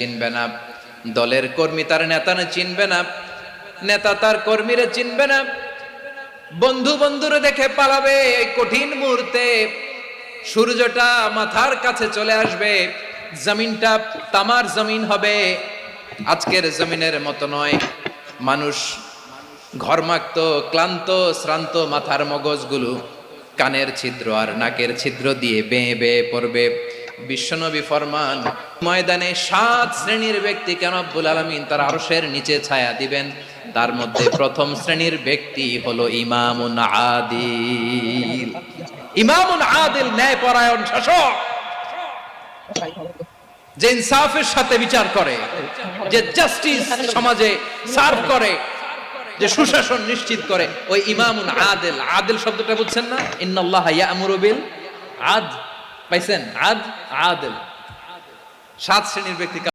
চিনবে না। দলের কর্মী তার নেতা চিনবে না। নেতা তার কর্মীরা চিনবে না। বন্ধু বন্ধুরে দেখে পালাবে এই কঠিন মুহূর্তে। সূর্যটা মাথার কাছে চলে আসবে। জমিনটা তামার জমিন হবে। আজকের জমিনের মতো নয়। মানুষ ঘরমাক্ত, ক্লান্ত, শ্রান্ত মাথার মগজগুলো কানের ছিদ্র আর নাকের ছিদ্র দিয়ে বেয়ে বেয়ে পড়বে। বিশ্বনবী ফরমান, ময়দানে সাত শ্রেণির ব্যক্তি কেন আব্বুল আলমিন তার আরশের নিচে ছায়া দিবেন? তার মধ্যে প্রথম শ্রেণির ব্যক্তি হলো ইমামুন আদিল। ইমামুন আদিল ন্যায়পরায়ণ শাসক। যে ইনসাফের সাথে বিচার করে, যে জাস্টিস সমাজে সার্ভ করে, যে সুশাসন নিশ্চিত করে, ওই ইমামুন আদেল। আদেল শব্দটা বুঝছেন না? ইন্নাল্লাহ ইয়ামুরু বিল আদ পাইছেন আদ আদেল। সাত শ্রেণির ব্যক্তি